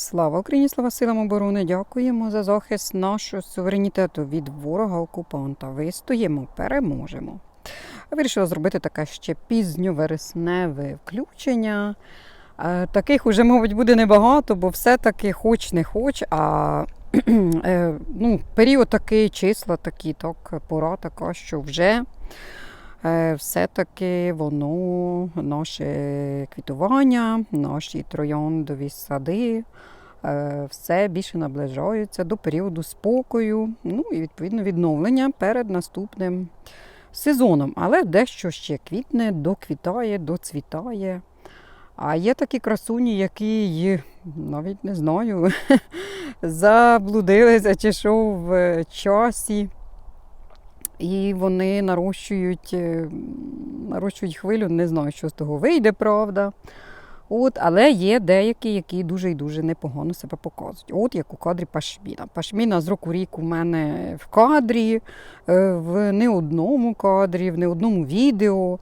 Слава Україні, слава силам оборони! Дякуємо за захист нашого суверенітету від ворога-окупанта. Вистоїмо, переможемо. Вирішила зробити таке ще пізньовересневе включення. Е, Таких уже, мабуть, буде небагато, бо все-таки хоч не хоч, а е, ну, період такий, числа такі, так, пора така, що вже все-таки воно, наше квітування, наші трояндові сади, е, все більше наближаються до періоду спокою, ну і відповідно відновлення перед наступним сезоном. Але дещо ще квітне, доквітає, доцвітає. А є такі красуні, які навіть не знаю, заблудилися чи що в часі. І вони нарощують, е, нарощують хвилю, не знаю, що з того вийде, правда. От, але є деякі, які дуже і дуже непогано себе показують. От як у кадрі Пашміна. Пашміна з року рік у мене в кадрі, е, в не одному кадрі, в не одному відео.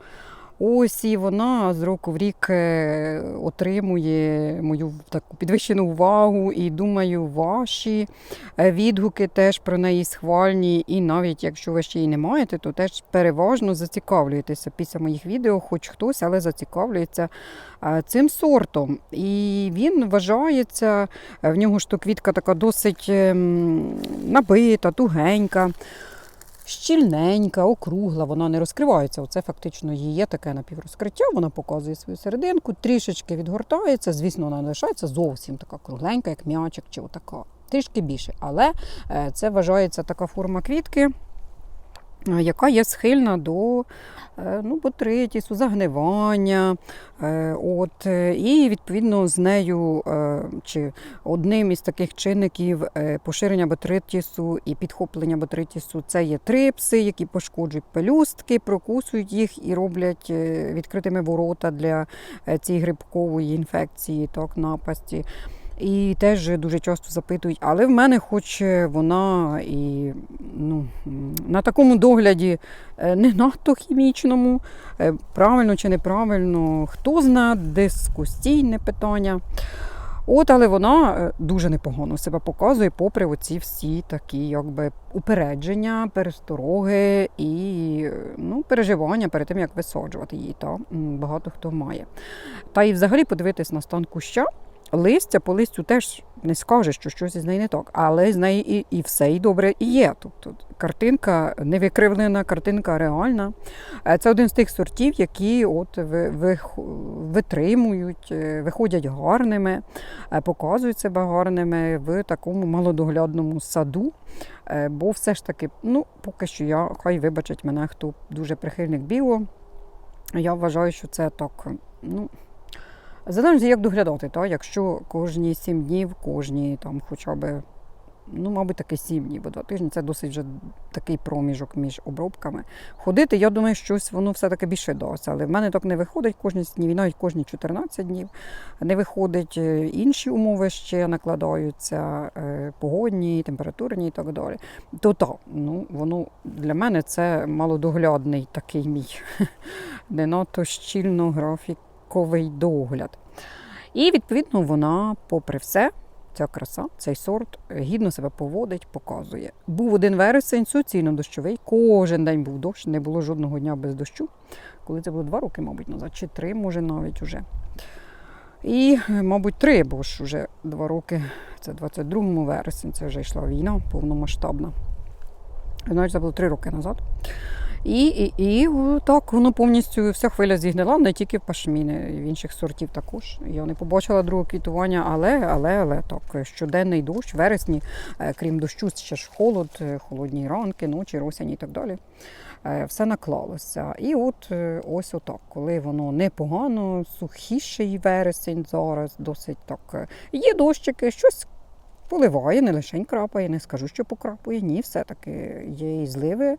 Ось і вона з року в рік е, отримує мою таку підвищену увагу, і думаю, ваші е, відгуки теж про неї схвальні. І навіть якщо ви ще її не маєте, то теж переважно зацікавлюєтеся після моїх відео, хоч хтось, але зацікавлюється е, цим сортом. І він вважається, в нього ж то квітка така досить ем, набита, тугенька. Щільненька, округла, вона не розкривається. Оце фактично її є таке напіврозкриття, вона показує свою серединку, трішечки відгортається. Звісно, вона не лишається зовсім така кругленька, як м'ячик чи отака. Трішки більше. Але е, це вважається така форма квітки, яка є схильна до е, ну, ботритісу, загнивання. Е, От, е, і відповідно з нею е, чи одним із таких чинників е, поширення ботритісу і підхоплення ботритісу це є трипси, які пошкоджують пелюстки, прокусують їх і роблять е, відкритими ворота для е, цієї грибкової інфекції, так, напасті. І теж дуже часто запитують, але в мене хоч вона і ну, на такому догляді е, не надто хімічному, е, правильно чи неправильно, хто зна, дискусійне питання. От, але вона е, дуже непогано себе показує, попри оці всі такі якби упередження, перестороги і ну, переживання перед тим, як висаджувати її. Та багато хто має. Та і взагалі подивитись на стан куща. Листя по листю теж не скаже, що щось із неї не так, але з неї і, і все і добре і є. Тобто картинка не викривлена, картинка реальна. Е, Це один з тих сортів, які от ви, ви, витримують, е, виходять гарними, е, показують себе гарними в такому малодоглядному саду. Бо все ж таки, ну, поки що я, хай вибачить мене, хто дуже прихильник біо. Я вважаю, що це так. ну, Залежить, як доглядати, та? якщо кожні сім днів, кожні там хоча б, ну, мабуть, таки сім днів, бо два тижні це досить вже такий проміжок між обробками. Ходити, я думаю, щось воно все-таки більше дасть. Але в мене так не виходить кожні днів, навіть кожні 14 днів. Не виходить е, інші умови ще накладаються, е, погодні, температурні і так далі. То так, ну, воно для мене це малодоглядний такий мій, не надто щільно графік ковий догляд. І відповідно вона, попри все, ця краса, цей сорт гідно себе поводить, показує. Був один вересень, суцільно дощовий. Кожен день був дощ, не було жодного дня без дощу. Коли це було два роки, мабуть, назад, чи три, може навіть уже. І, мабуть, три, бо ж вже два роки, це 22 вересень, це вже йшла війна повномасштабна. Значить, це було три роки назад. І, і, і так, воно повністю вся хвиля зігнила, не тільки в пашміни, в інших сортів також. Я не побачила другого квітування, але, але, але так, щоденний дощ, вересні, е, крім дощу, ще ж холод, е, холодні ранки, ночі, росяні і так далі. Е, Все наклалося. І от ось отак, коли воно непогано, сухіший вересень зараз, досить так. Є дощики, щось поливає, не лише крапає, не скажу, що покрапує. Ні, все-таки є і зливи,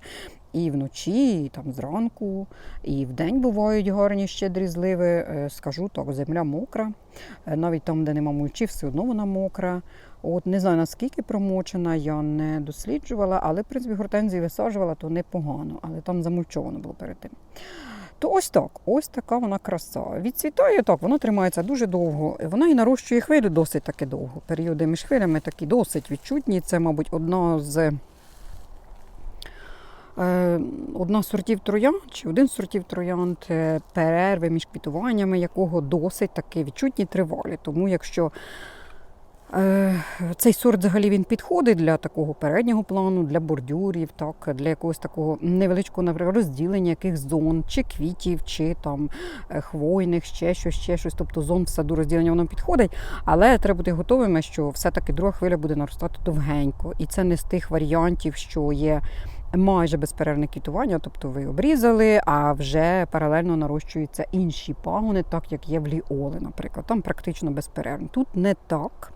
і вночі, і там зранку, і вдень бувають гарні щедрі зливи. Е, Скажу так, земля мокра. Е, Навіть там, де нема мульчі, все одно вона мокра. От не знаю наскільки промочена, я не досліджувала, але в принципі гортензії висаджувала, то непогано, але там замульчовано було перед тим. То ось так, ось така вона краса. Відцвітає так, вона тримається дуже довго. Вона і нарощує хвилю досить таки довго. Періоди між хвилями такі досить відчутні. Це, мабуть, одна з одна з сортів троянд, чи один з сортів троянд, е, перерви між квітуваннями, якого досить таки відчутні тривалі. Тому якщо Е, Цей сорт взагалі він підходить для такого переднього плану, для бордюрів, так, для якогось такого невеличкого наприклад, розділення яких зон, чи квітів, чи там е, хвойних, ще щось, ще щось. Тобто зон в саду розділення воно підходить, але треба бути готовими, що все-таки друга хвиля буде наростати довгенько. І це не з тих варіантів, що є. Майже безперервне квітування, тобто ви обрізали, а вже паралельно нарощуються інші пагони, так як є в ліоли, наприклад. Там практично безперервно. Тут не так.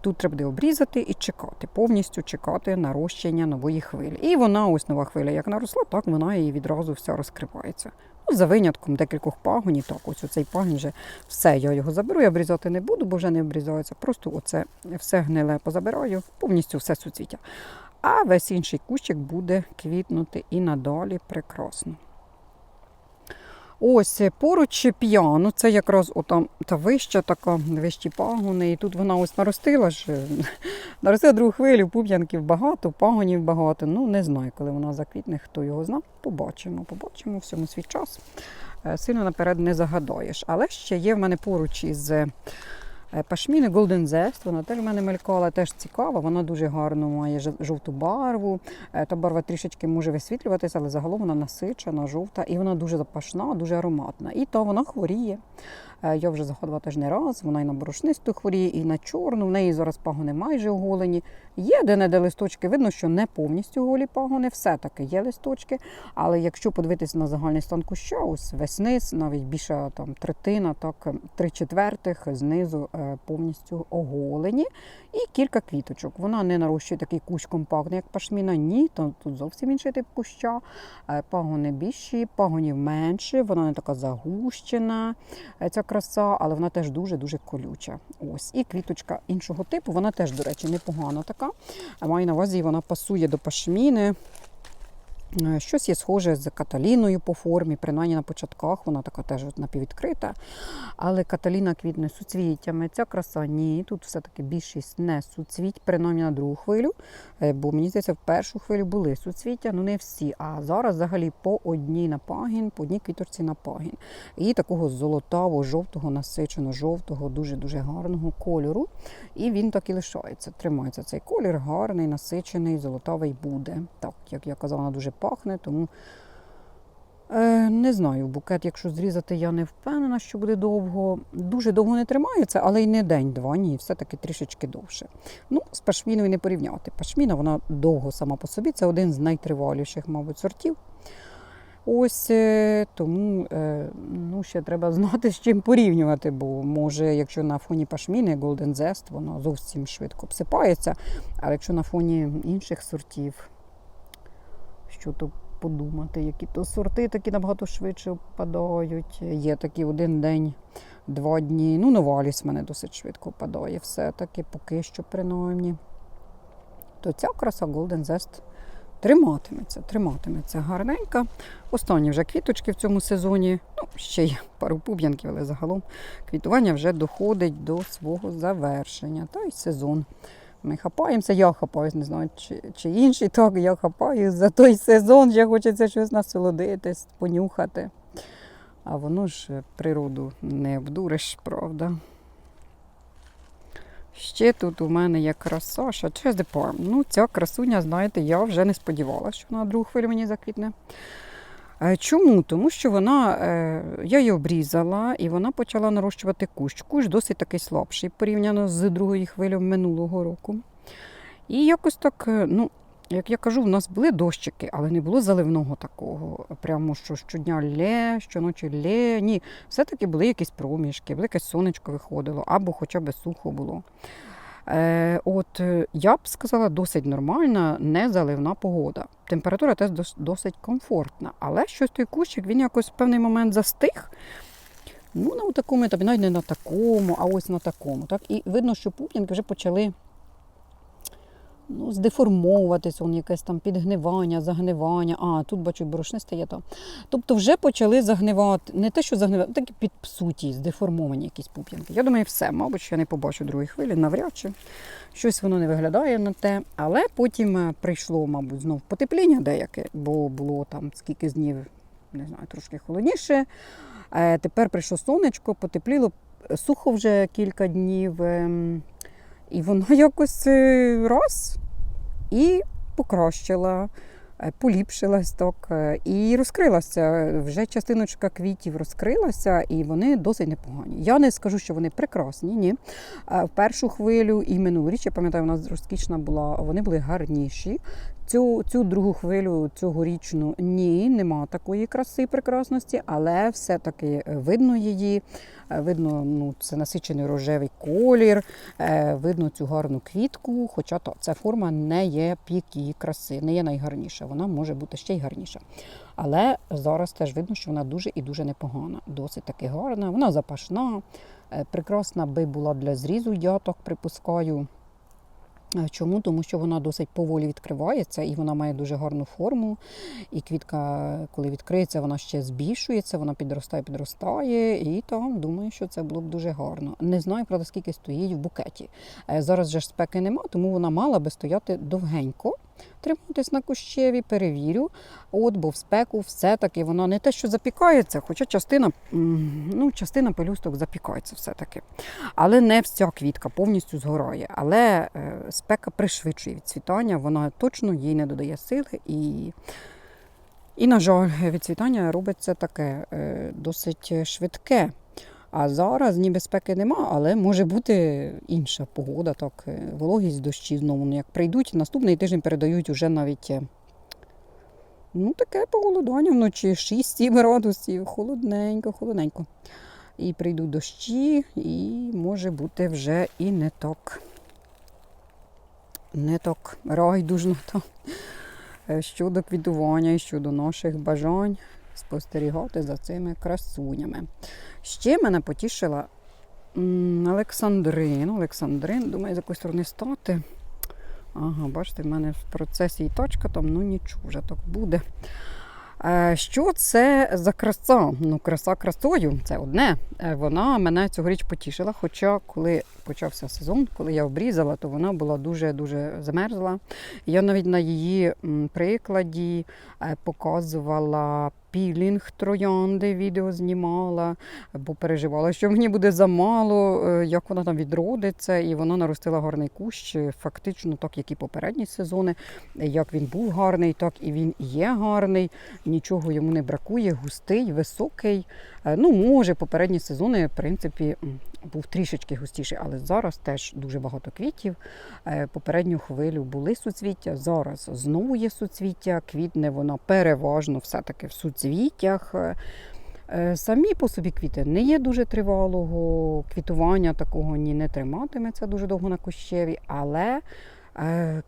Тут треба буде обрізати і чекати, повністю чекати нарощення нової хвилі. І вона, ось нова хвиля, як наросла, так вона і відразу вся розкривається. Ну, За винятком декількох пагонів, так, ось цей пагін вже все, я його заберу, я обрізати не буду, бо вже не обрізається. Просто оце все гниле позабираю, повністю все суцвіття. А весь інший кущик буде квітнути і надалі прекрасно. Ось поруч п'яно, це якраз отам та вища така, вищі пагони. І тут вона ось наростила ж, наростила другу хвилю, пуп'янків багато, пагонів багато. Ну, не знаю, коли вона заквітне, хто його знає. Побачимо, побачимо всьому свій час. Е, Сильно наперед не загадаєш. Але ще є в мене поруч із е, пашміни Golden Zest. Вона теж в мене мелькала, теж цікава. Вона дуже гарно має жовту барву. Е, Та барва трішечки може висвітлюватися, але загалом вона насичена, жовта, і вона дуже запашна, дуже ароматна. І то вона хворіє. Е, Я вже заходила теж не раз. Вона і на борошнисту хворіє, і на чорну. В неї зараз пагони майже оголені. Є де не де листочки. Видно, що не повністю голі пагони, все-таки є листочки. Але якщо подивитися на загальний стан куща, ось весь низ, навіть більша там третина, так три четвертих знизу е, повністю оголені. І кілька квіточок. Вона не нарощує такий кущ компактний, як пашміна. Ні, то тут зовсім інший тип куща. Е, Пагони більші, пагонів менше, вона не така загущена, ця краса, але вона теж дуже-дуже колюча. Ось. І квіточка іншого типу, вона теж, до речі, непогана така. Маю на увазі, вона пасує до пашміни. Е, Щось є схоже з каталіною по формі, принаймні на початках вона така теж напіввідкрита. Але каталіна квітне суцвіттями. Ця краса ні. Тут все-таки більшість не суцвіть, принаймні на другу хвилю. Е, Бо мені здається, в першу хвилю були суцвіття, ну не всі. А зараз взагалі по одній на пагін, по одній квіточці на пагін. І такого золотаво, жовтого, насичено, жовтого, дуже-дуже гарного кольору. І він так і лишається. Тримається цей колір, гарний, насичений, золотавий буде. Так, як я казала, вона дуже пахне, тому е, не знаю, букет, якщо зрізати, я не впевнена, що буде довго. Дуже довго не тримається, але й не день-два, ні, все-таки трішечки довше. Ну, з пашміною не порівняти. Пашміна вона довго сама по собі, це один з найтриваліших, мабуть, сортів. Ось е, тому е, ну, ще треба знати, з чим порівнювати, бо може, якщо на фоні пашміни Golden Zest, воно зовсім швидко обсипається. А якщо на фоні інших сортів, що то подумати, які то сорти такі набагато швидше впадають. Є такі один день, два дні. Ну, новаліс в мене досить швидко впадає. Все-таки поки що принаймні. То ця краса Golden Zest триматиметься, триматиметься гарненька. Останні вже квіточки в цьому сезоні. Ну, ще є пару пуб'янків, але загалом квітування вже доходить до свого завершення. Та й сезон. Ми хапаємося, я хапаюсь, не знаю, чи, чи інші так, я хапаюсь за той сезон, вже хочеться щось насолодитись, понюхати. А воно ж природу не обдуриш, правда. Ще тут у мене є краса, що через депарм. Ну, ця красуня, знаєте, я вже не сподівалася, що на другу хвилю мені заквітне. Е, Чому? Тому що вона, е, я її обрізала і вона почала нарощувати кущ. Кущ досить такий слабший порівняно з другою хвилею минулого року. І якось так, е, ну, як я кажу, в нас були дощики, але не було заливного такого. Прямо що щодня лє, щоночі лє. Ні, все-таки були якісь проміжки, якесь сонечко виходило, або хоча б сухо було. Е, от е, я б сказала, досить нормальна, незаливна погода. Температура теж досить комфортна, але щось той кущик він якось в певний момент застиг. Ну, на такому етапі, навіть не на такому, а ось на такому. Так? І видно, що пуп'янки вже почали ну, здеформовуватися, он якесь там підгнивання, загнивання. А, тут бачу, борошнисте є там. Тобто вже почали загнивати, не те, що загнивати, так і підпсуті, здеформовані якісь пуп'янки. Я думаю, все, мабуть, що я не побачу другої хвилі, навряд чи. Щось воно не виглядає на те. Але потім е, прийшло, мабуть, знов потепління деяке, бо було там скільки днів, не знаю, трошки холодніше. Е, Тепер прийшло сонечко, потепліло, сухо вже кілька днів. І воно якось е, раз і покращила, поліпшила поліпшилась так, е, і розкрилася. Вже частиночка квітів розкрилася, і вони досить непогані. Я не скажу, що вони прекрасні, ні. Е, В першу хвилю і минулу я пам'ятаю, у нас розкішна була, вони були гарніші. Цю, цю другу хвилю, цьогорічну, ні, нема такої краси, прекрасності, але все-таки видно її, е, видно, ну, це насичений рожевий колір, е, видно цю гарну квітку, хоча то, ця форма не є пік її краси, не є найгарніша, вона може бути ще й гарніша. Але зараз теж видно, що вона дуже і дуже непогана, досить таки гарна, вона запашна, е, прекрасна би була для зрізу, я так припускаю. Чому? Тому що вона досить поволі відкривається і вона має дуже гарну форму. І квітка, коли відкриється, вона ще збільшується, вона підростає, підростає. І там думаю, що це було б дуже гарно. Не знаю, правда, скільки стоїть в букеті. Е, Зараз же ж спеки нема, тому вона мала би стояти довгенько. Триматись на кущеві, перевірю. От, бо в спеку все-таки вона не те, що запікається, хоча частина, ну, частина пелюсток запікається все-таки. Але не вся квітка повністю згорає. Але е, спека пришвидшує відцвітання, вона точно їй не додає сили. І, і на жаль, відцвітання робиться таке е, досить швидке. А зараз ніби спеки нема, але може бути інша погода, так, е, вологість дощі знову. Ну, як прийдуть, наступний тиждень передають уже навіть е, ну, таке похолодання вночі 6-7 градусів, холодненько, холодненько. І прийдуть дощі, і може бути вже і не так. Не так райдужно там. Е, Щодо квітування і щодо наших бажань спостерігати за цими красунями. Ще мене потішила Олександрин. Олександрин, думаю, з якоїсь сторони стати. Ага, бачите, в мене в процесі і точка там, ну нічого вже так буде. Е, Що це за краса? Ну, краса красою, це одне. Е, Вона мене цьогоріч потішила. Хоча, коли почався сезон, коли я обрізала, то вона була дуже-дуже замерзла. Я навіть на її прикладі е, показувала пілінг троянди, відео знімала, бо переживала, що мені буде замало, е, як вона там відродиться, і вона наростила гарний кущ, е, фактично так, як і попередні сезони. Як він був гарний, так і він є гарний. Нічого йому не бракує, густий, високий. Ну, може, попередні сезони, в принципі, був трішечки густіший, але зараз теж дуже багато квітів. Е, Попередню хвилю були суцвіття, зараз знову є суцвіття. Квітне вона переважно все-таки в суцвіттях. Е, е, Самі по собі квіти не є дуже тривалого, квітування такого ні не триматиметься дуже довго на кущеві, але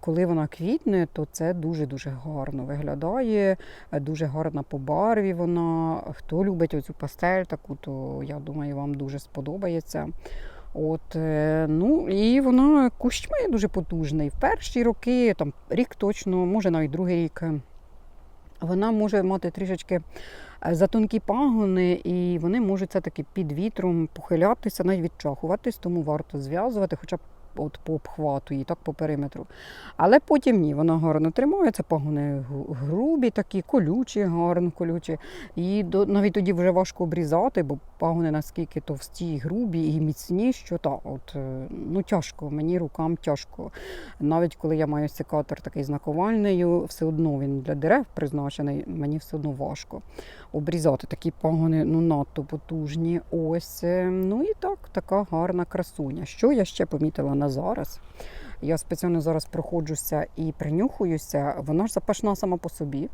коли вона квітне, то це дуже-дуже гарно виглядає, е, дуже гарна по барві вона. Хто любить оцю пастель таку, то я думаю, вам дуже сподобається. От, е, ну, і вона кущ має дуже потужний. В перші роки, там, рік точно, може навіть другий рік, е, вона може мати трішечки е, затонкі пагони, і вони можуть все-таки під вітром похилятися, навіть відчахуватись, тому варто зв'язувати, хоча б от по обхвату її, так по периметру. Але потім ні, вона гарно тримається, пагони грубі, такі, колючі, гарно колючі. І до, навіть тоді вже важко обрізати, бо пагони наскільки товсті, грубі і міцні, що так, от, е, ну тяжко, мені рукам тяжко. Навіть коли я маю секатор такий знаковальний, все одно він для дерев призначений, мені все одно важко обрізати. Такі пагони ну, надто потужні. Ось. е, Ну і так, така гарна красуня. Що я ще помітила на зараз? Я спеціально зараз проходжуся і принюхуюся. Вона ж запашна сама по собі.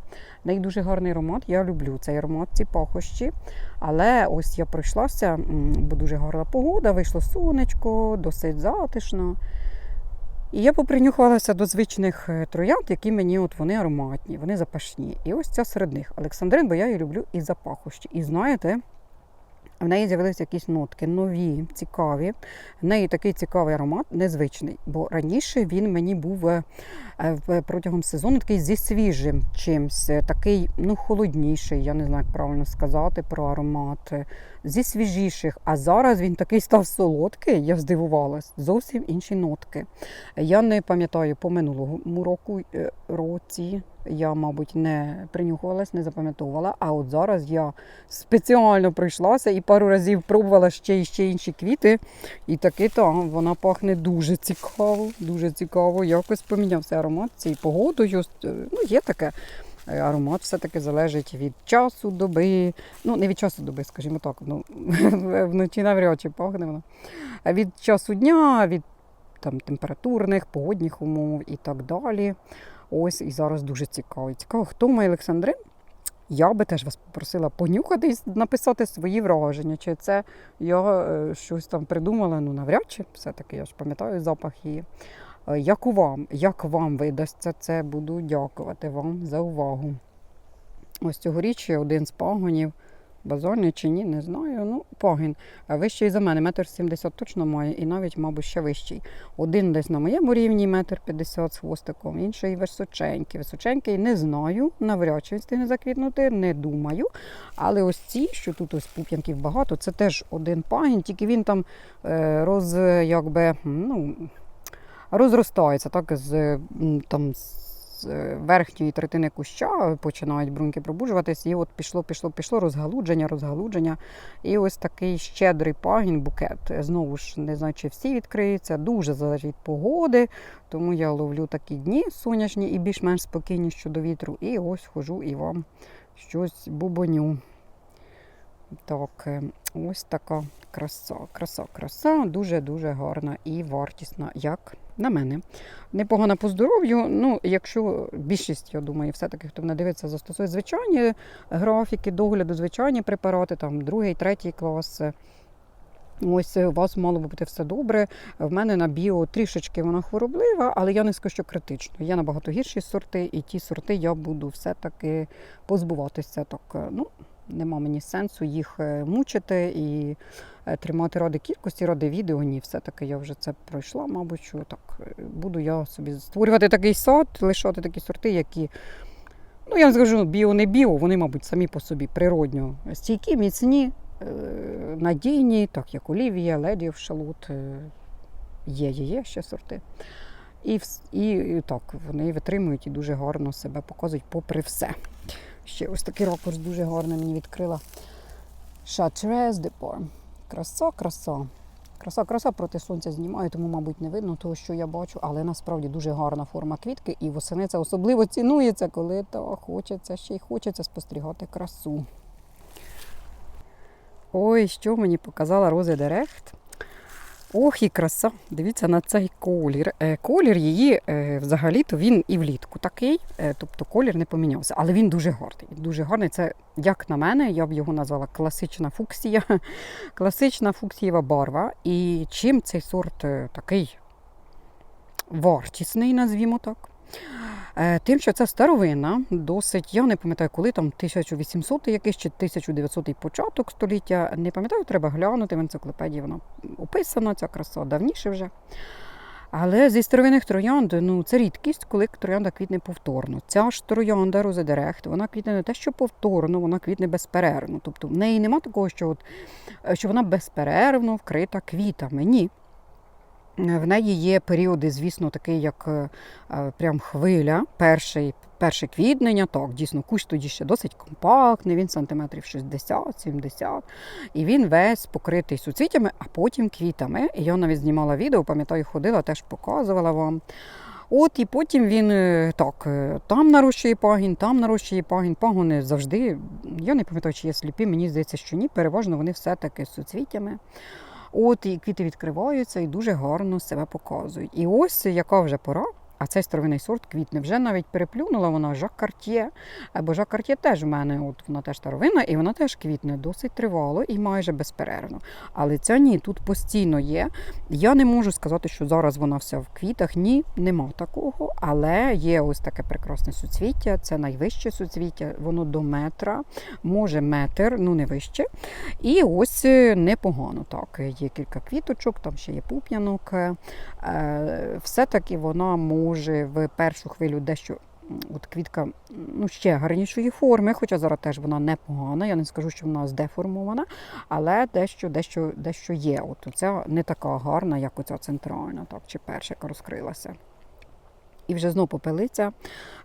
В неї дуже гарний аромат. Я люблю цей аромат, ці пахощі. Але ось я пройшлася, бо дуже гарна погода, вийшло сонечко, досить затишно. І я попринюхувалася до звичних е, троянд, які мені от вони ароматні, вони запашні. І ось ця серед них. Олександрин, бо я її люблю і за пахощі. І знаєте, в неї з'явилися якісь нотки нові, цікаві. В неї такий цікавий аромат, незвичний. Бо раніше він мені був е, е, протягом сезону такий зі свіжим чимсь, такий ну, холодніший, я не знаю, як правильно сказати про аромат. Зі свіжіших. А зараз він такий став солодкий, я здивувалась. Зовсім інші нотки. Я не пам'ятаю по минулому року е, році. Я, мабуть, не принюхувалась, не запам'ятовувала. А от зараз я спеціально пройшлася і пару разів пробувала ще і ще інші квіти. І таки там вона пахне дуже цікаво, дуже цікаво. Якось помінявся аромат цією погодою. Е, Ну, є таке. Е, Аромат все-таки залежить від часу доби. Ну, не від часу доби, скажімо так. Ну, вночі навряд чи пахне воно. Від часу дня, від там, температурних, погодних умов і так далі. Ось і зараз дуже цікаво. Цікаво, хто має Олександрин? Я би теж вас попросила понюхати і написати свої враження. Чи це я е, щось там придумала? Ну, навряд чи все-таки я ж пам'ятаю запах її. Е, Як у вам? Як вам видасться це? Буду дякувати вам за увагу. Ось цьогоріч один з пагонів. Базольний чи ні, не знаю. Ну, пагін. Е, Вищий за мене, метр сімдесят точно має, і навіть, мабуть, ще вищий. Один десь на моєму рівні, метр п'ятдесят з хвостиком, інший височенький. Височенький не знаю, навряд чи він встигне заквітнути, не думаю. Але ось ці, що тут ось пуп'янків багато, це теж один пагін, тільки він там е, роз, якби, ну, розростається, так, з, там, з верхньої третини куща починають бруньки пробуджуватись, і от пішло, пішло, пішло розгалудження, розгалудження. І ось такий щедрий пагін, букет. Знову ж не знаю, чи всі відкриються, дуже залежить від погоди, тому я ловлю такі дні сонячні і більш-менш спокійні щодо вітру. І ось хожу і вам щось бубоню. Так, е, ось така краса, краса, краса, дуже-дуже гарна і вартісна, як на мене. Непогана по здоров'ю. Ну, якщо більшість, я думаю, все-таки, хто мене дивиться, застосує звичайні графіки, догляду, звичайні препарати, там другий, третій клас. Ось е, у вас мало би бути все добре. В мене на біо трішечки вона хвороблива, але я не скажу, що критично. Є набагато гірші сорти, і ті сорти я буду все-таки позбуватися. Так, е, ну, нема мені сенсу їх е, мучити і е, тримати ради кількості, ради відео. Ні, все-таки я вже це пройшла, мабуть, що так е, буду я собі створювати такий сад, лишати такі сорти, які. Ну, я не скажу, біо не біо, вони, мабуть, самі по собі природньо стійкі, міцні, надійні, так як Олівія, Леді Шалот, е, є, є, є ще сорти. І, і так, вони витримують і дуже гарно себе показують попри все. Ще ось такий ракурс дуже гарний мені відкрила. De Parme. Краса, краса. Краса, краса проти сонця знімаю, тому, мабуть, не видно того, що я бачу, але насправді дуже гарна форма квітки, і восени це особливо цінується, коли то хочеться, ще й хочеться спостерігати красу. Ой, що мені показала Рози Дерехт. Ох, і краса! Дивіться на цей колір. Е, Колір її е, взагалі-то він і влітку такий, е, тобто колір не помінявся, але він дуже гарний. Дуже гарний. Це, як на мене, я б його назвала класична фуксія, класична фуксієва барва. І чим цей сорт такий вартісний, назвімо так. Е, Тим, що це старовина, досить, я не пам'ятаю, коли там 1800 якийсь чи 1900 початок століття. Не пам'ятаю, треба глянути. В енциклопедії вона описана, ця краса давніше вже. Але зі старовинних троянд, ну це рідкість, коли троянда квітне повторно. Ця ж троянда Розедерехт, вона квітне не те, що повторно, вона квітне безперервно. Тобто в неї нема такого, що, от, е, що вона безперервно вкрита квітами. Ні. Е, В неї є періоди, звісно, такий, як е, е, прям хвиля, перший, перше квітнення. Так, дійсно, кущ тоді ще досить компактний, він сантиметрів 60-70. І він весь покритий суцвітями, а потім квітами. І я навіть знімала відео, пам'ятаю, ходила, теж показувала вам. От і потім він так, там нарощує пагін, там нарощує пагін. Пагони завжди, я не пам'ятаю, чи є сліпі, мені здається, що ні. Переважно вони все-таки з суцвітями. От і квіти відкриваються і дуже гарно себе показують. І ось яка вже пора. А цей старовинний сорт квітне. Вже навіть переплюнула вона Жак Картє. Бо Жак Картє теж в мене, от вона теж старовинна, і вона теж квітне досить тривало і майже безперервно. Але ця ні, тут постійно є. Я не можу сказати, що зараз вона вся в квітах. Ні, нема такого. Але є ось таке прекрасне суцвіття. Це найвище суцвіття, воно до метра, може метр, ну не вище. І ось е, непогано так. Є кілька квіточок, там ще є пуп'янок. Е, Все-таки вона може в першу хвилю дещо. От квітка ну, ще гарнішої форми, хоча зараз теж вона непогана. Я не скажу, що вона здеформована, але дещо, дещо, дещо є. От ця не така гарна, як оця центральна, так, чи перша, яка розкрилася. І вже знов попелиця.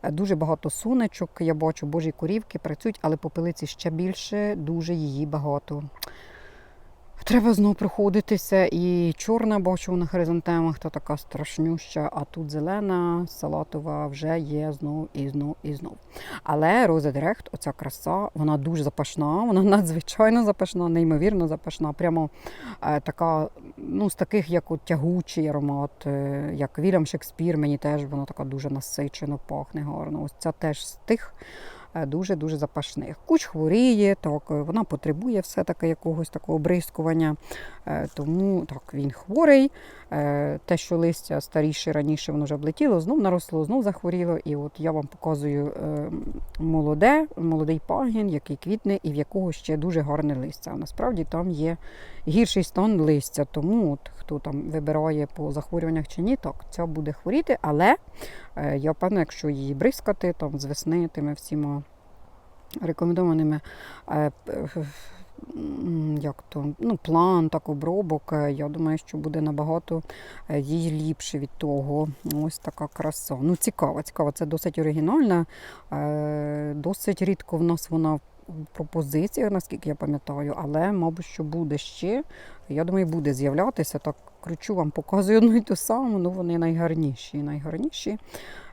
Дуже багато сунечок. Я бачу, божі корівки працюють, але попелиці ще більше, дуже її багато. Треба знов проходитися. І чорна бачу на хризантемах, то така страшнюща, а тут зелена, салатова вже є знов і знов і знов. Але Роза Директ, оця краса, вона дуже запашна, вона надзвичайно запашна, неймовірно запашна. Прямо е, така, ну, з таких, як от тягучий аромат, е, як Вільям Шекспір, мені теж вона така дуже насичено пахне гарно. Ось ця теж з тих дуже-дуже запашних. Куч хворіє, так, е, вона потребує все-таки якогось такого бризкування, е, тому так, він хворий. Е, Те, що листя старіше раніше воно вже облетіло, знов наросло, знов захворіло. І от я вам показую е, молоде, молодий пагін, який квітне і в якого ще дуже гарне листя. Насправді там є гірший стан листя. Тому от, хто там вибирає по захворюваннях чи ні, так, ця буде хворіти, але е, я впевнена, якщо її бризкати там, з весни тими всіма рекомендованими е, як то, ну, план, так, обробок, е, я думаю, що буде набагато їй ліпше від того. Ось така краса. Ну, цікава, цікава. Це досить оригінальна, досить рідко в нас вона пропозиціях, наскільки я пам'ятаю, але, мабуть, що буде ще. Я думаю, буде з'являтися. Так кручу вам, показую одну і ту саму, ну вони найгарніші, найгарніші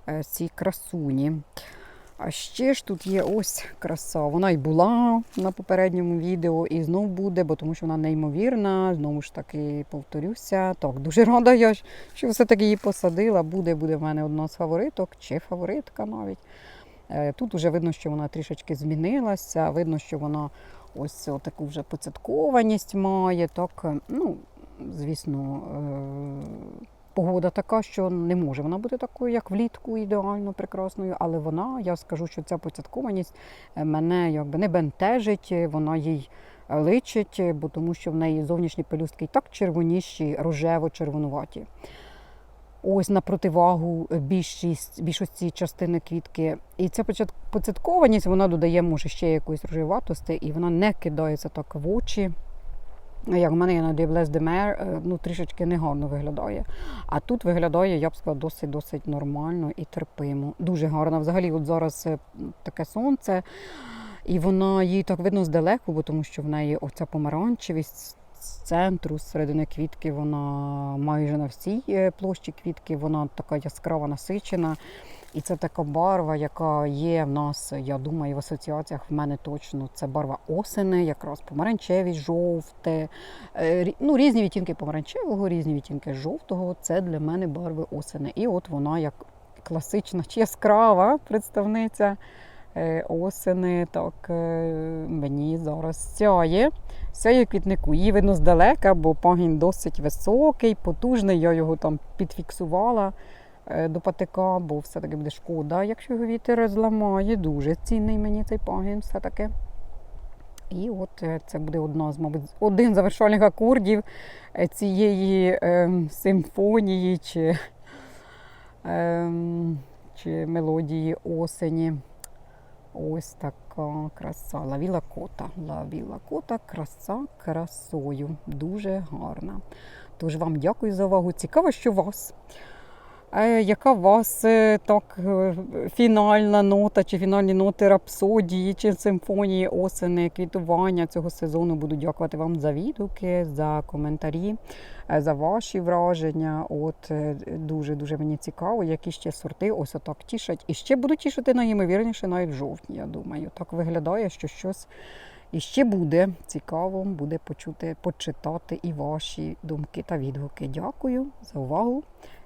е, ці красуні. А ще ж тут є ось краса. Вона й була на попередньому відео, і знов буде, бо тому що вона неймовірна. Знову ж таки, повторюся. Так, дуже рада я, що все-таки її посадила. Буде, буде в мене одна з фавориток, чи фаворитка навіть. Е, Тут вже видно, що вона трішечки змінилася. Видно, що вона ось таку вже поцяткованість має. Так, е, ну, звісно, е, погода така, що не може вона бути такою, як влітку, ідеально прекрасною, але вона, я скажу, що ця поцяткованість мене якби не бентежить, вона їй личить, бо тому що в неї зовнішні пелюстки і так червоніші, рожево-червонуваті. Ось на противагу більшість, більшості частини квітки. І ця поцяткованість вона додає, може, ще якоїсь рожеватості, і вона не кидається так в очі. Як в мене є на Діблес де Мер, ну трішечки негарно виглядає. А тут виглядає, я б сказала, досить-досить нормально і терпимо. Дуже гарно. Взагалі, от зараз е, таке сонце, і вона її так видно здалеку, бо тому що в неї оця помаранчевість з центру, з середини квітки, вона майже на всій е, площі квітки, вона така яскрава, насичена. І це така барва, яка є в нас, я думаю, в асоціаціях в мене точно. Це барва осени, якраз помаранчевість, жовте. Е, Ну, різні відтінки помаранчевого, різні відтінки жовтого. Це для мене барви осени. І от вона як класична чи яскрава представниця е, осени. Так мені зараз сяє. Сяє квітнику. Її видно здалека, бо пагін досить високий, потужний. Я його там підфіксувала е, до патика, бо все-таки буде шкода, якщо його вітер зламає. Дуже цінний мені цей пагін все-таки. І от е, це буде одна з, мабуть, один завершальних акордів е, цієї ем, симфонії чи, ем, чи мелодії осені. Ось така краса. Лавіла кота. Лавіла кота, краса красою. Дуже гарна. Тож вам дякую за увагу. Цікаво, що вас. Е, яка вас е, так е, фінальна нота, чи фінальні ноти рапсодії, чи симфонії осени, квітування цього сезону? Буду дякувати вам за відгуки, за коментарі, за ваші враження. От дуже дуже мені цікаво, які ще сорти ось отак тішать. І ще буду тішити найімовірніше навіть в жовтні. Я думаю, так виглядає, що щось. І ще буде цікаво, буде почути, почитати і ваші думки та відгуки. Дякую за увагу.